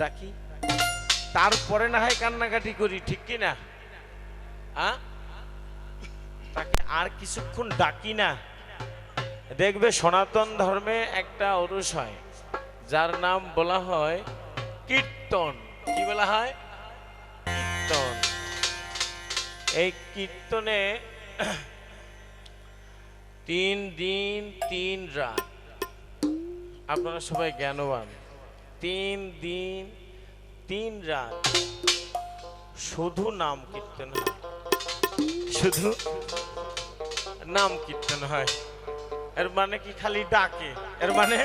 ডাকি, তারপরে না হয় কান্নাকাটি করি, ঠিক কি না? তাকে আর কিছুক্ষণ ডাকি না। দেখবে সনাতন ধর্মে একটা অরুষ হয়, যার নাম বলা হয় কীর্তন। কি বলা হয়? কীর্তন। এই কীর্তনে তিন দিন, তিন রাত। আপনারা সবাই জ্ঞানবান। তিন দিন তিন রাত শুধু নাম কীর্তন হয়। শুধু? নাম কীর্তন হয়। এর মানে কি খালি ডাকে? এর মানে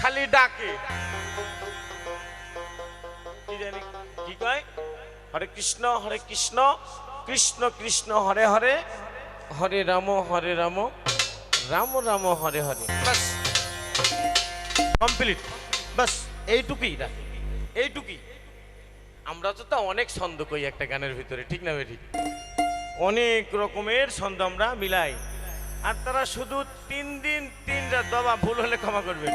খালি ডাকে। কি জানি কি কয়? হরে কৃষ্ণ হরে কৃষ্ণ কৃষ্ণ কৃষ্ণ হরে হরে হরে রাম হরে রাম রাম রাম হরে হরে। কমপ্লিট। বাস, এইটুকুই ডাকে এইটুকুই। আমরা তো তা অনেক ছন্দ কই একটা গানের ভিতরে, ঠিক না ঠিক অনেক রকমের ছন্দ আমরা মিলাই। আর তারা শুধু তিন দিন, তিন রাত, বাবা, ভুল হলে ক্ষমা করবেন।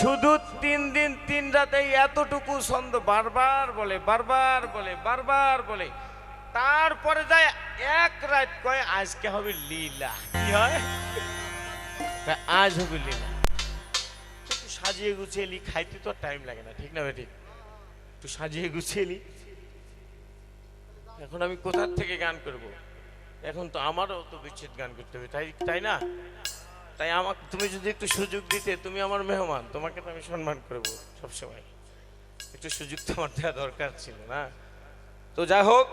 শুধু তিন দিন, তিন রাতে এতটুকু ছন্দ বারবার বলে বারবার বলে বারবার বলে। তারপরে যায় এক রাত কয়, আজকে হবে লীলা। কি হয়? আজ হবে লীলা। সাজিয়ে গুছিয়ে এলি খাইতে তো টাইম লাগে না, ঠিক না ভাই ঠিক একটু সাজিয়ে গুছিয়ে এলি এখন আমি কোথার থেকে গান করব? এখন তো আমারও তো বিচ্ছেদ গান করতে হবে, তাই তাই না? তাই আমাকে, তুমি যদি একটু সুযোগ দিতে, তুমি আমার মেহমান, তোমাকে তো আমি সম্মান করব সবসময়। একটু সুযোগ তো আমার দেওয়া দরকার ছিল, না? তো যাই হোক,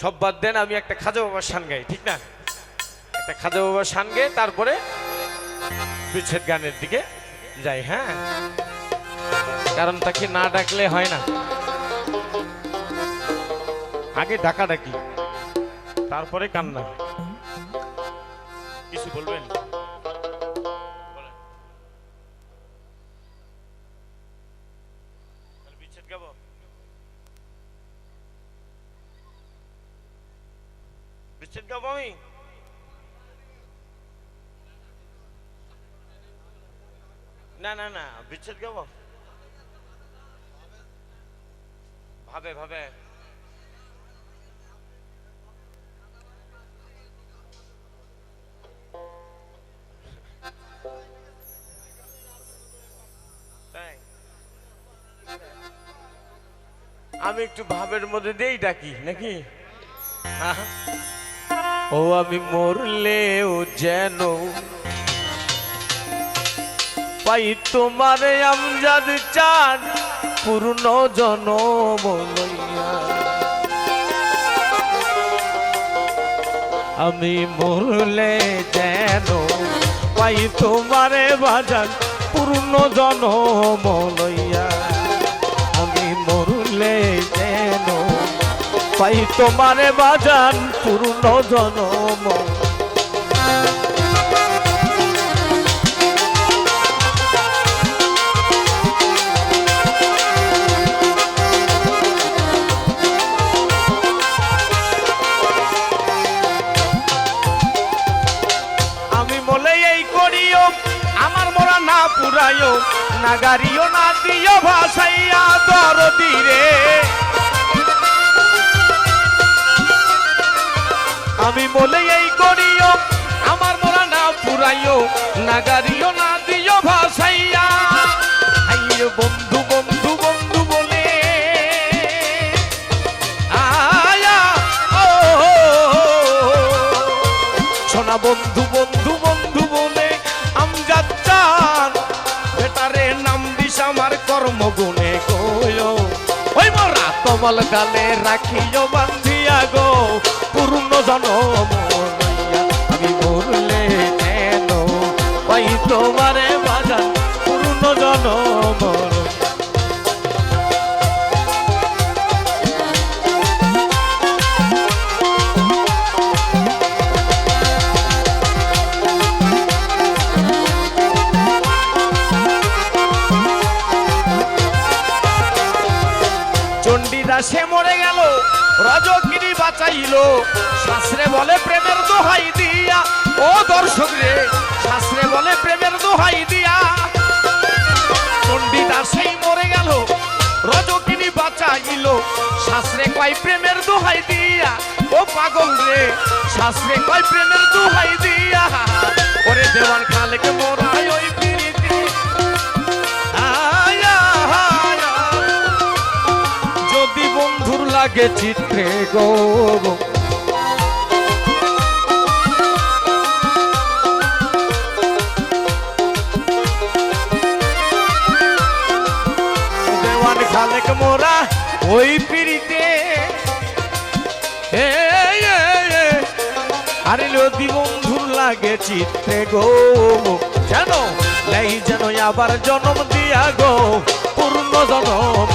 সব বাদ দেন, আমি একটা খাজা বাবার শান গাই, ঠিক না? একটা খাজা বাবার শান গেয়ে তারপরে বিচ্ছেদ গানের দিকে যাই হ্যাঁ। কারণ তাকে না ডাকলে হয় না? আগে ডাকা ডাকি তারপরে কান্না। কিছু বলবেন? বিচ্ছেদ গাবো আমি। না না না, বিচ্ছেদ গাবো ভাবে ভাবে? আমি একটু ভাবের মধ্যে দিয়েই ডাকি, নাকি। ও আমি মরলেও যেন পাই তোমার আমজাদ চাঁদ পূর্ণ জনম আমি মরলে যেন পাই তোমারে বাজান পূর্ণ জনম লইয়া আমি মরলে যেন পাই তোমারে বাজান পূর্ণ জনম না পুরাইও না দিও ভাসাইয়া দরদি রে। আমি বলে এই করিও, আমার মোরা না পুরাইও, না গাড়িও না দিও ভাসাইয়া আইয়ে বন্ধু বন্ধু বন্ধু বলে। আয়া, ও সোনা বন্ধু বন্ধু কর্মগুণে গো ওই মোরা তোমল গালে রাখিও বান্ধিয়া সে মরে গেল রজকিনী বাঁচাইল। শাস্ত্রে বলে প্রেমের দোহাই দিয়া, ও দর্শক রে, শাস্ত্রে বলে প্রেমের দোহাই দিয়া। পণ্ডিত সেই মরে গেল রজকিনী বাঁচাইল। শাস্ত্রে কয় প্রেমের দোহাই দিয়া, ও পাগল রে, শাস্ত্রে কয় প্রেমের দোহাই দিয়া। ওরে দেওয়ান খালেকে মোরাই ওই পিড়ি লাগে চিত্রে গো দেওয়ান খালেক মোরা ওই পিড়িতে। আরে নদী বন্ধুর লাগে চিত্তে গো যেন নেই যেন আবার জন্ম দিয়া গো। পূর্ণ জন্ম